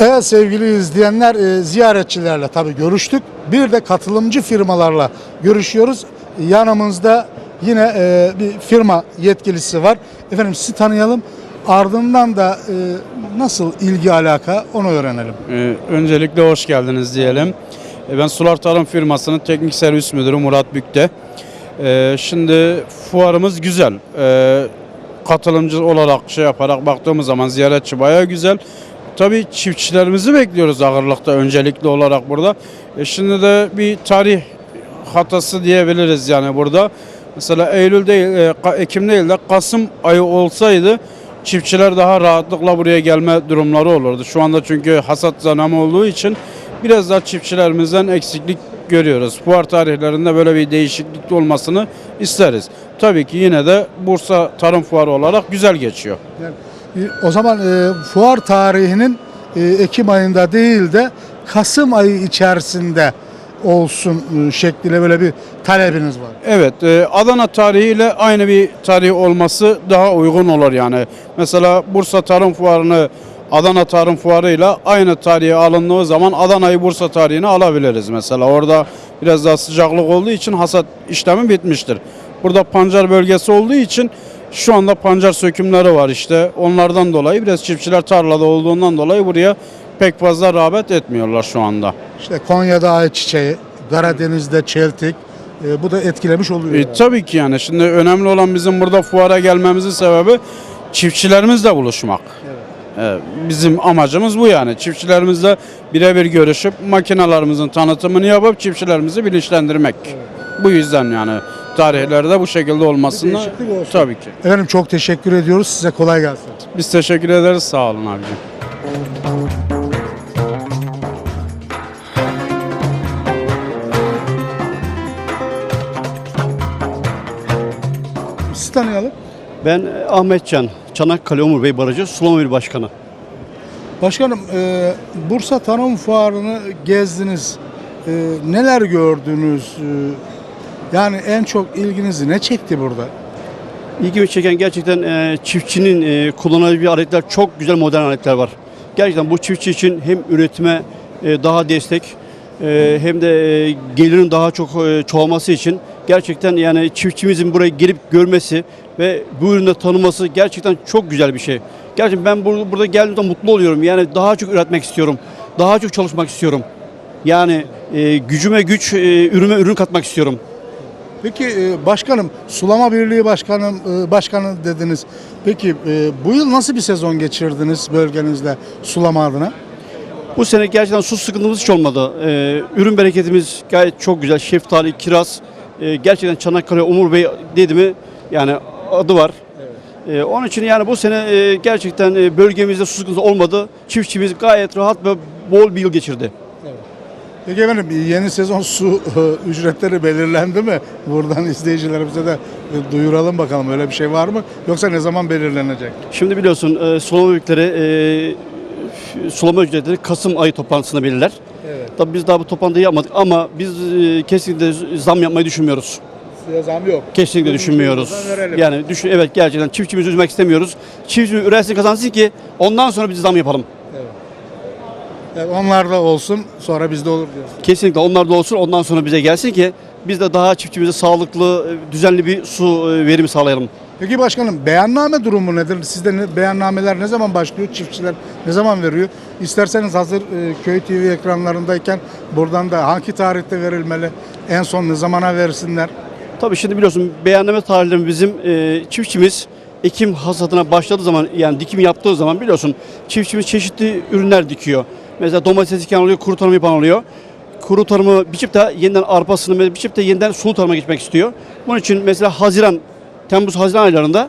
Evet sevgili izleyenler e, ziyaretçilerle tabii görüştük. Bir de katılımcı firmalarla görüşüyoruz. Yanımızda yine e, bir firma yetkilisi var. Efendim sizi tanıyalım. Ardından da e, nasıl ilgi alaka onu öğrenelim. Öncelikle hoş geldiniz diyelim. Ben Sular Tarım firmasının teknik servis müdürü Murat Bükte. Şimdi fuarımız güzel. Katılımcı olarak şey yaparak baktığımız zaman ziyaretçi bayağı güzel. Tabii çiftçilerimizi bekliyoruz ağırlıkta öncelikli olarak burada. E şimdi de bir tarih hatası diyebiliriz yani burada. Mesela Eylül değil, e, Ekim değil de Kasım ayı olsaydı çiftçiler daha rahatlıkla buraya gelme durumları olurdu. Şu anda çünkü hasat zamanı olduğu için biraz daha çiftçilerimizden eksiklik görüyoruz. Fuar tarihlerinde böyle bir değişiklik olmasını isteriz. Tabii ki yine de Bursa Tarım Fuarı olarak güzel geçiyor. Yani, e, o zaman e, fuar tarihinin e, Ekim ayında değil de Kasım ayı içerisinde olsun e, şeklinde böyle bir talebiniz var. Evet, e, Adana tarihiyle aynı bir tarih olması daha uygun olur yani. Mesela Bursa Tarım Fuarı'nı Adana Tarım Fuarı'yla aynı tarihe alındığı zaman Adana'yı Bursa tarihine alabiliriz mesela. Orada biraz daha sıcaklık olduğu için hasat işlemi bitmiştir. Burada pancar bölgesi olduğu için şu anda pancar sökümleri var işte. Onlardan dolayı biraz çiftçiler tarlada olduğundan dolayı buraya pek fazla rağbet etmiyorlar şu anda. İşte Konya'da ayçiçeği, Karadeniz'de çeltik e, bu da etkilemiş oluyor. E, yani. tabii ki yani şimdi önemli olan bizim burada fuara gelmemizin sebebi çiftçilerimizle buluşmak. E, bizim amacımız bu yani. Çiftçilerimizle birebir görüşüp makinalarımızın tanıtımını yapıp çiftçilerimizi bilinçlendirmek. Bu yüzden yani tarihlerde bu şekilde olmasını tabii ki. Efendim çok teşekkür ediyoruz. Size kolay gelsin. Biz teşekkür ederiz. Sağ olun abicim. Sizi tanıyalım. Ben Ahmet Can, Çanakkale Umur Bey Barajı Sulama İl Başkanı. Başkanım e, Bursa Tarım Fuarı'nı gezdiniz. E, neler gördünüz? E, yani en çok ilginizi ne çekti burada? İlgimi çeken gerçekten e, çiftçinin e, kullanabileceği aletler çok güzel modern aletler var. Gerçekten bu çiftçi için hem üretime e, daha destek e, hem de e, gelirin daha çok e, çoğalması için gerçekten yani çiftçimizin buraya gelip görmesi ve bu ürünü tanıması gerçekten çok güzel bir şey. Gerçekten ben burada, burada geldiğimde mutlu oluyorum. Yani daha çok üretmek istiyorum. Daha çok çalışmak istiyorum. Yani e, gücüme güç, e, ürüme ürün katmak istiyorum. Peki e, başkanım Sulama Birliği Başkanım e, başkanı dediniz. Peki e, bu yıl nasıl bir sezon geçirdiniz bölgenizde sulama adına? Bu sene gerçekten su sıkıntımız hiç olmadı. Ürün bereketimiz gayet çok güzel. Şeftali, kiraz, gerçekten Çanakkale, Umur Bey dedi mi yani adı var. Ee, onun için yani bu sene gerçekten bölgemizde su sıkıntısı olmadı. Çiftçimiz gayet rahat ve bol bir yıl geçirdi. Peki efendim yeni sezon su e, ücretleri belirlendi mi? Buradan izleyicilerimize de e, duyuralım bakalım öyle bir şey var mı? Yoksa ne zaman belirlenecek? Şimdi biliyorsun e, sulama e, sulama ücretleri Kasım ayı toplantısında belirler. Evet. Tabii biz daha bu toplantıyı yapmadık ama biz kesinlikle zam yapmayı düşünmüyoruz. Zam yok. Kesinlikle Bunu düşünmüyoruz. Yani düşün evet gerçekten çiftçimizi üzmek istemiyoruz. Çiftçimiz üretsin kazansın ki ondan sonra biz zam yapalım. Onlar da olsun sonra bizde olur diyorsun. Kesinlikle onlar da olsun ondan sonra bize gelsin ki biz de daha çiftçimize sağlıklı, e, düzenli bir su e, verimi sağlayalım. Peki başkanım beyanname durumu nedir? Sizde ne, beyannameler ne zaman başlıyor? Çiftçiler ne zaman veriyor? İsterseniz hazır e, köy TV ekranlarındayken buradan da hangi tarihte verilmeli? En son ne zamana versinler? Tabii şimdi biliyorsun beyanname tarihlerimiz bizim e, çiftçimiz Ekim hasadına başladığı zaman yani dikim yaptığı zaman biliyorsun çiftçimiz çeşitli ürünler dikiyor. Mesela domates diken oluyor, kuru tarım yapan oluyor. Kuru tarımı biçip de yeniden arpasını biçip de yeniden sulu tarıma geçmek istiyor. Bunun için mesela Haziran, Temmuz Haziran aylarında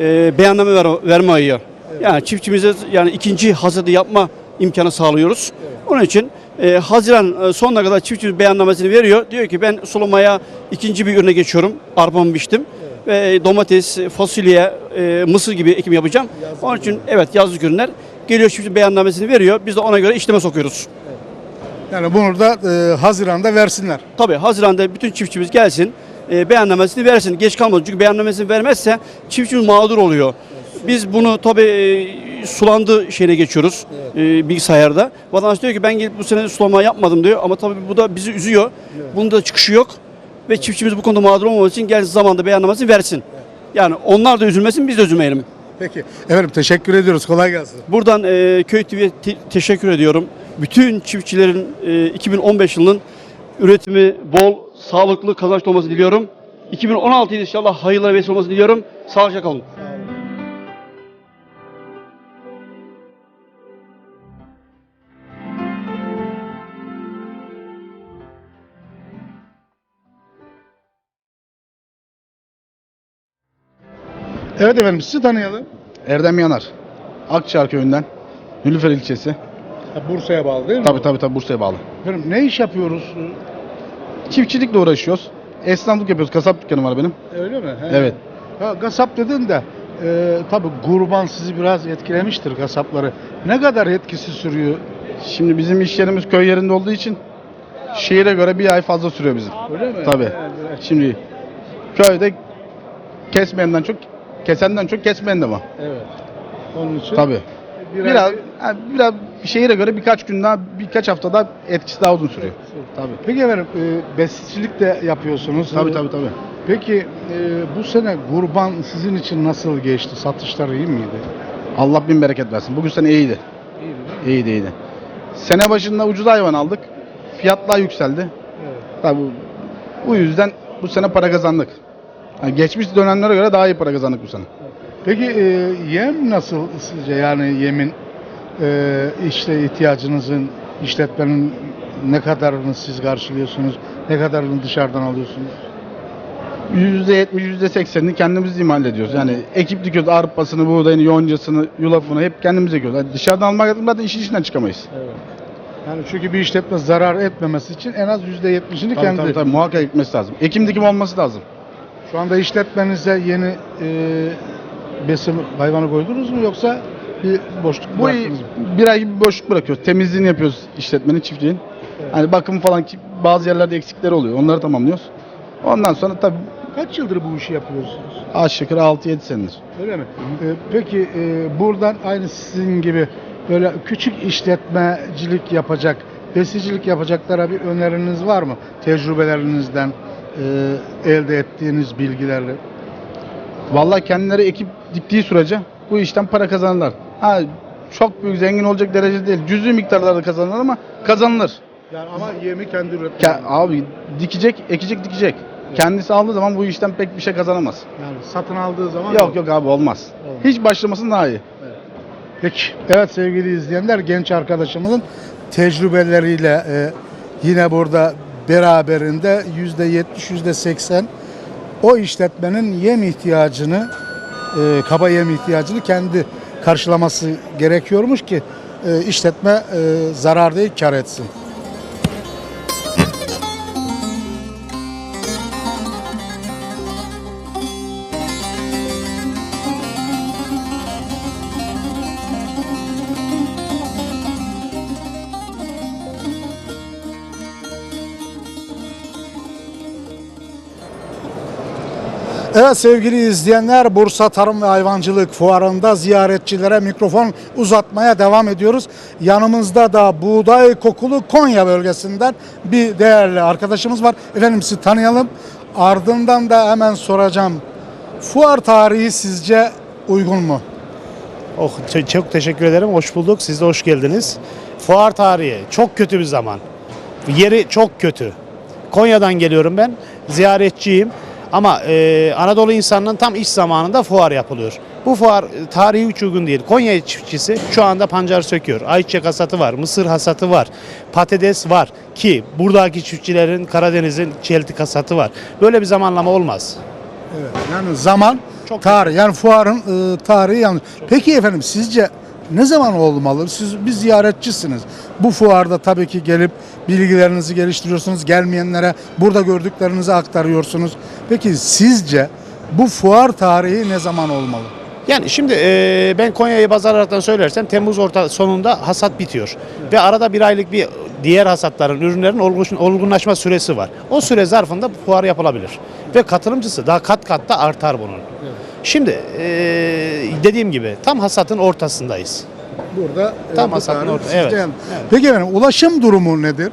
e, beyanname ver, verme ayı. Yani çiftçimize yani ikinci hasadı yapma imkanı sağlıyoruz. Onun için e, Haziran e, sonuna kadar çiftçimiz beyannamesini veriyor. Diyor ki ben sulamaya ikinci bir ürüne geçiyorum. Arpamı biçtim. Ve domates, fasulye, e, mısır gibi ekim yapacağım. Onun için evet yazlık ürünler geliyor çiftçi beyannamesini veriyor. Biz de ona göre işleme sokuyoruz. Yani bunu da e, Haziran'da versinler. Tabii Haziran'da bütün çiftçimiz gelsin, e, beyannamesini versin. Geç kalmadı çünkü beyannamesini vermezse çiftçimiz mağdur oluyor. Biz bunu tabii e, sulandı şeyine geçiyoruz e, bilgisayarda. Vatandaş diyor ki ben gelip bu sene sulama yapmadım diyor ama tabii bu da bizi üzüyor. Bunun da çıkışı yok ve çiftçimiz bu konuda mağdur olmaması için gelsin zamanda beyanlamasını versin. Yani onlar da üzülmesin biz de üzülmeyelim. Peki. Efendim teşekkür ediyoruz. Kolay gelsin. Buradan e, Köy TV'ye te- teşekkür ediyorum. Bütün çiftçilerin e, 2015 yılının üretimi bol, sağlıklı, kazançlı olmasını diliyorum. 2016 yılı inşallah hayırlara vesile olmasını diliyorum. Sağlıcakla kalın. Evet efendim sizi tanıyalım. Erdem Yanar. Akçar köyünden. Nülüfer ilçesi. Bursa'ya bağlı değil mi? Tabi tabi tabi Bursa'ya bağlı. Efendim ne iş yapıyoruz? Çiftçilikle uğraşıyoruz. Esnaflık yapıyoruz. Kasap dükkanı var benim. Öyle mi? He. Evet. Ha, kasap dedin de e, tabi kurban sizi biraz etkilemiştir kasapları. Ne kadar etkisi sürüyor? Şimdi bizim iş yerimiz köy yerinde olduğu için şehire göre bir ay fazla sürüyor bizim. Öyle mi? Tabi. He, Şimdi köyde kesmeyenden çok kesenden çok kesmeyen de var. Evet. Onun için Tabi. bir Biraz, ay- ha, biraz şehire göre birkaç gün daha birkaç hafta daha etkisi daha uzun sürüyor. Tabi. Peki efendim e, besicilik de yapıyorsunuz. Tabi tabi tabi. Peki e, bu sene kurban sizin için nasıl geçti? Satışlar iyi miydi? Allah bin bereket versin. Bugün sene iyiydi. İyiydi İyiydi iyiydi. Sene başında ucuz hayvan aldık. Fiyatlar yükseldi. Evet. Tabii bu, bu yüzden bu sene para kazandık. Yani geçmiş dönemlere göre daha iyi para kazandık bu sene. Peki e, yem nasıl sizce? Yani yemin e, işte ihtiyacınızın, işletmenin ne kadarını siz karşılıyorsunuz? Ne kadarını dışarıdan alıyorsunuz? %70, %80'ini kendimiz imal ediyoruz. Yani ekip dikiyoruz arpasını, buğdayını, yoncasını, yulafını hep kendimiz ekiyoruz. Yani dışarıdan almak zaten işin içinden çıkamayız. Evet. Yani çünkü bir işletme zarar etmemesi için en az %70'ini Tabii, kendi. tabii, tabii, muhakkak ekmesi lazım. Ekim dikim olması lazım. Şu anda işletmenize yeni e, besin hayvanı koydunuz mu yoksa bir boşluk Bu bıraktınız mı? bir ay gibi boşluk bırakıyoruz. Temizliğini yapıyoruz işletmenin, çiftliğin. Hani bakım falan ki bazı yerlerde eksikleri oluyor. Onları tamamlıyoruz. Ondan sonra tabii Kaç yıldır bu işi yapıyorsunuz? aşağı yukarı 6-7 senedir. Öyle mi? Ee, peki e, buradan aynı sizin gibi böyle küçük işletmecilik yapacak, besicilik yapacaklara bir öneriniz var mı? Tecrübelerinizden e, elde ettiğiniz bilgilerle. Vallahi kendileri ekip diktiği sürece bu işten para kazanırlar. Ha çok büyük zengin olacak derece değil. Cüzi miktarlarda kazanırlar ama kazanılır. Yani ama yemi kendi üretmek. Ke- abi dikecek, ekecek, dikecek. Kendisi aldığı zaman bu işten pek bir şey kazanamaz. Yani satın aldığı zaman Yok yok abi olmaz. Olmaz. Hiç başlamasın daha iyi. Peki. Evet sevgili izleyenler genç arkadaşımızın tecrübeleriyle e, yine burada beraberinde yüzde yetmiş yüzde seksen o işletmenin yem ihtiyacını e, kaba yem ihtiyacını kendi karşılaması gerekiyormuş ki e, işletme e, zarar değil kar etsin. Sevgili izleyenler Bursa Tarım ve Hayvancılık Fuarı'nda ziyaretçilere mikrofon uzatmaya devam ediyoruz. Yanımızda da buğday kokulu Konya bölgesinden bir değerli arkadaşımız var. Efendim sizi tanıyalım. Ardından da hemen soracağım. Fuar tarihi sizce uygun mu? Oh, çok teşekkür ederim. Hoş bulduk. Siz de hoş geldiniz. Fuar tarihi çok kötü bir zaman. Yeri çok kötü. Konya'dan geliyorum ben. Ziyaretçiyim. Ama e, Anadolu insanının tam iş zamanında fuar yapılıyor. Bu fuar e, tarihi hiç uygun değil. Konya çiftçisi şu anda pancar söküyor. Ayçiçek hasatı var, mısır hasatı var, patates var ki buradaki çiftçilerin Karadeniz'in çeltik hasatı var. Böyle bir zamanlama olmaz. Evet, yani zaman, Çok tarih, yani fuarın e, tarihi yanlış. Peki efendim sizce ne zaman olmalı? Siz bir ziyaretçisiniz. Bu fuarda tabii ki gelip bilgilerinizi geliştiriyorsunuz. Gelmeyenlere burada gördüklerinizi aktarıyorsunuz. Peki sizce bu fuar tarihi ne zaman olmalı? Yani şimdi e, ben Konya'yı baz alaraktan söylersem Temmuz orta sonunda hasat bitiyor. Ve arada bir aylık bir diğer hasatların, ürünlerin olgun- olgunlaşma süresi var. O süre zarfında bu fuar yapılabilir. Ve katılımcısı daha kat kat da artar bunun. Şimdi e, dediğim gibi tam hasatın ortasındayız. Burada e, Tam bu hasatın tarih orta- sizde evet, yani. evet. Peki efendim ulaşım durumu nedir?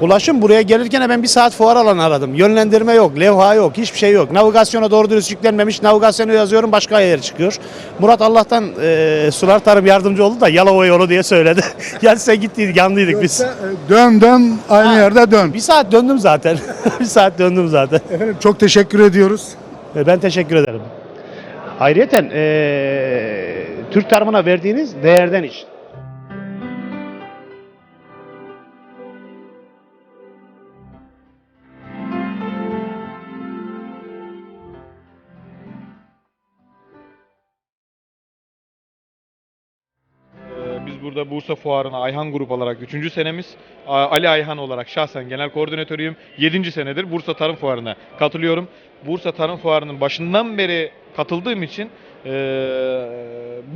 Ulaşım buraya gelirken ben bir saat fuar alanı aradım. Yönlendirme yok, levha yok, hiçbir şey yok. Navigasyona doğru dürüst yüklenmemiş. Navigasyonu yazıyorum başka yer çıkıyor. Murat Allah'tan e, Sular Tarım yardımcı oldu da Yalova yolu diye söyledi. yani sen gittiydik yanlıydık biz. Yoksa, e, dön dön aynı Ha. yerde dön. Bir saat döndüm zaten. bir saat döndüm zaten. Efendim çok teşekkür ediyoruz. E, Ben teşekkür ederim. Ayrıyeten e, Türk tarımına verdiğiniz değerden için. Burada Bursa Fuarı'na Ayhan Grup olarak 3. senemiz. Ali Ayhan olarak şahsen genel koordinatörüyüm. 7. senedir Bursa Tarım Fuarı'na katılıyorum. Bursa Tarım Fuarı'nın başından beri katıldığım için eee,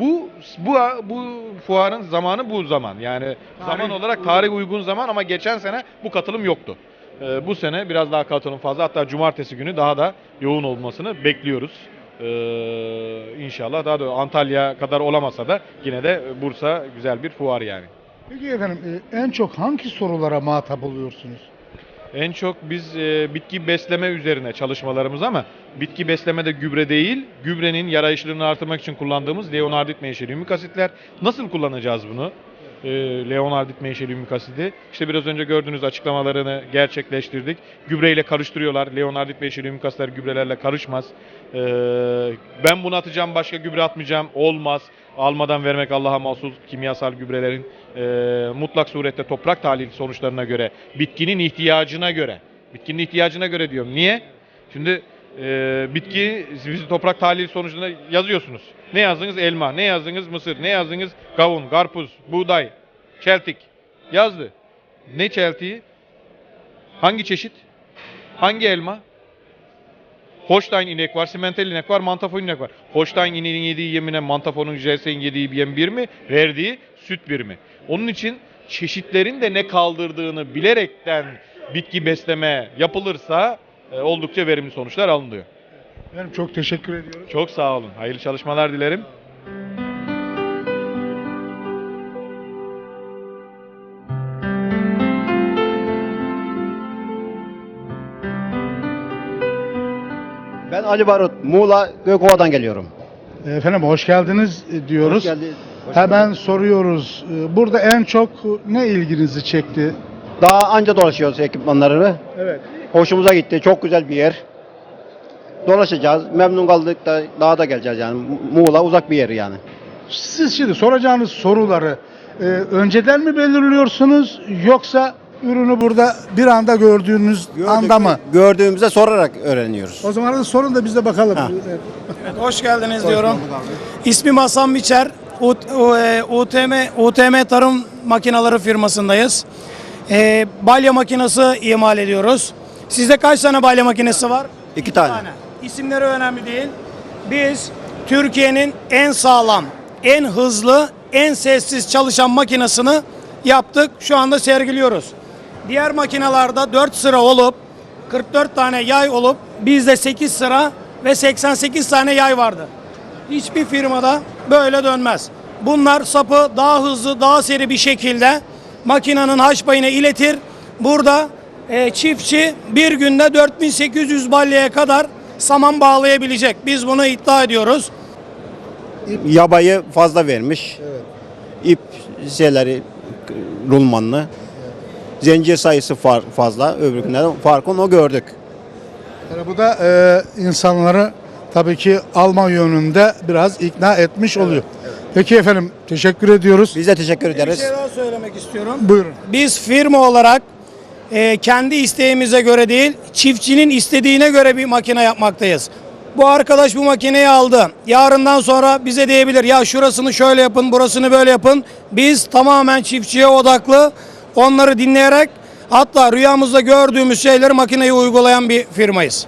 bu bu bu fuarın zamanı bu zaman. Yani zaman olarak tarih uygun zaman ama geçen sene bu katılım yoktu. Eee, bu sene biraz daha katılım fazla. Hatta cumartesi günü daha da yoğun olmasını bekliyoruz. Ee, inşallah daha da Antalya kadar olamasa da yine de Bursa güzel bir fuar yani. Peki efendim e, en çok hangi sorulara muhatap oluyorsunuz? En çok biz e, bitki besleme üzerine çalışmalarımız ama bitki beslemede gübre değil, gübrenin yarayışlılığını artırmak için kullandığımız leonardit menşeli asitler. Nasıl kullanacağız bunu? E, leonardit menşeli ümik. İşte biraz önce gördüğünüz açıklamalarını gerçekleştirdik. Gübreyle karıştırıyorlar. Leonardit menşeli ümik gübrelerle karışmaz. E, ben bunu atacağım, başka gübre atmayacağım. Olmaz. Almadan vermek Allah'a mahsus kimyasal gübrelerin e, mutlak surette toprak tahlil sonuçlarına göre, bitkinin ihtiyacına göre, bitkinin ihtiyacına göre diyorum. Niye? Şimdi e, bitki, siz toprak tahlil sonucunda yazıyorsunuz. Ne yazdınız? Elma. Ne yazdınız? Mısır. Ne yazdınız? Kavun, karpuz, buğday, çeltik. Yazdı. Ne çeltiği? Hangi çeşit? Hangi elma? Holstein inek var, simental inek var, mantafon inek var. Holstein ineğin yediği yemine mantafonun Jelse'nin yediği yem bir mi? Verdiği süt bir mi? Onun için çeşitlerin de ne kaldırdığını bilerekten bitki besleme yapılırsa oldukça verimli sonuçlar alınıyor. Efendim çok teşekkür ediyorum. Çok sağ olun. Hayırlı çalışmalar dilerim. Ben Ali Barut, Muğla Gökova'dan geliyorum. Efendim hoş geldiniz e, diyoruz. Hoş geldin. Hoş Hemen bulduk. soruyoruz. E, Burada en çok ne ilginizi çekti? Daha anca dolaşıyoruz ekipmanlarını. Evet. Hoşumuza gitti. Çok güzel bir yer. Dolaşacağız. Memnun kaldık da daha da geleceğiz yani. Muğla uzak bir yer yani. Siz şimdi soracağınız soruları e, önceden mi belirliyorsunuz yoksa ürünü burada bir anda gördüğünüz anda mı? Gördüğümüzde sorarak öğreniyoruz. O zaman da sorun da biz de bakalım. Ha. Hoş geldiniz diyorum. İsmim Hasan Biçer. U- U- e, UTM UTM Tarım Makineleri firmasındayız. E, balya makinesi imal ediyoruz. Sizde kaç tane balya makinesi var? İki tane. İsimleri önemli değil. Biz Türkiye'nin en sağlam, en hızlı, en sessiz çalışan makinesini yaptık. Şu anda sergiliyoruz. Diğer makinalarda 4 sıra olup 44 tane yay olup bizde 8 sıra ve 88 tane yay vardı. Hiçbir firmada böyle dönmez. Bunlar sapı daha hızlı, daha seri bir şekilde makinenin haş payına iletir. Burada e, çiftçi bir günde 4800 balyaya kadar saman bağlayabilecek. Biz bunu iddia ediyoruz. Yabayı fazla vermiş. İp şeyleri rulmanlı. Zincir sayısı far- fazla. Öbürkünden farkını o gördük. Yani bu da e, insanları tabii ki alma yönünde biraz ikna etmiş oluyor. Peki efendim teşekkür ediyoruz. Biz de teşekkür Bir ederiz. şey daha söylemek istiyorum. Buyurun. Biz firma olarak e, kendi isteğimize göre değil, çiftçinin istediğine göre bir makine yapmaktayız. Bu arkadaş bu makineyi aldı. Yarından sonra bize diyebilir ya şurasını şöyle yapın, burasını böyle yapın. Biz tamamen çiftçiye odaklı onları dinleyerek hatta rüyamızda gördüğümüz şeyleri makineye uygulayan bir firmayız.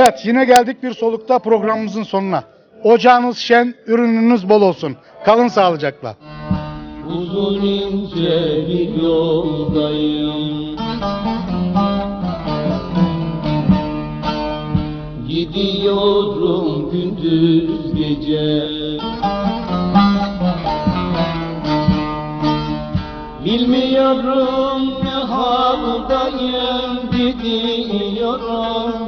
Evet yine geldik bir solukta programımızın sonuna. Ocağınız şen, ürününüz bol olsun. Kalın sağlıcakla. Uzun ince bir yoldayım Gidiyorum gündüz gece Bilmiyorum ne haldayım gidiyorum